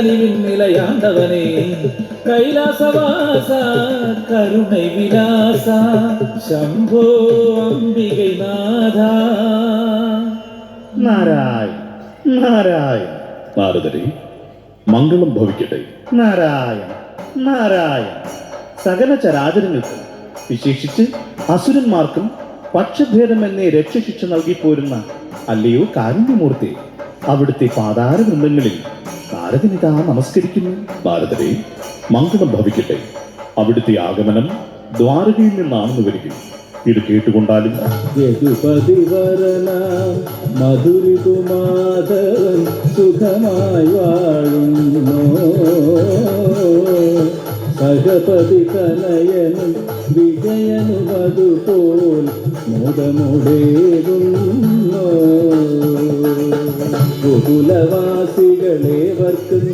നിലയാണ്ടവനേ കൈലാസവാസ കരുണൈ വിലാസ ശംഭോ അംബികை നാഥ. നാരായ നാരായൺ. നാരദരെ മംഗളം ഭവിക്കട്ടെ. നാരായണ നാരായണ സകല ചരാചരങ്ങൾക്കും വിശേഷിച്ച് അസുരന്മാർക്കും പക്ഷഭേദമെന്നേ രക്ഷശിക്ഷ നൽകി പോരുന്ന അല്ലയോ കാരുണ്യമൂർത്തി അവിടുത്തെ പാതാര നാരദനിതാ നമസ്കരിക്കുന്നു. ഭാരതരെ മംഗളം ഭവിക്കട്ടെ. അവിടുത്തെ ആഗമനം ദ്വാരകയിൽ നിന്നാണെന്ന് വരികയും ഇത് കേട്ടുകൊണ്ടാലും യദുപതി വരണ മധുരിതു മാധവൻ സുഖമായി വാഴുന്നു. കനയനും വിജയനും അതുപോൽ മുതമുടേകുന്നു ഗോകുലവാസികളേവർക്കും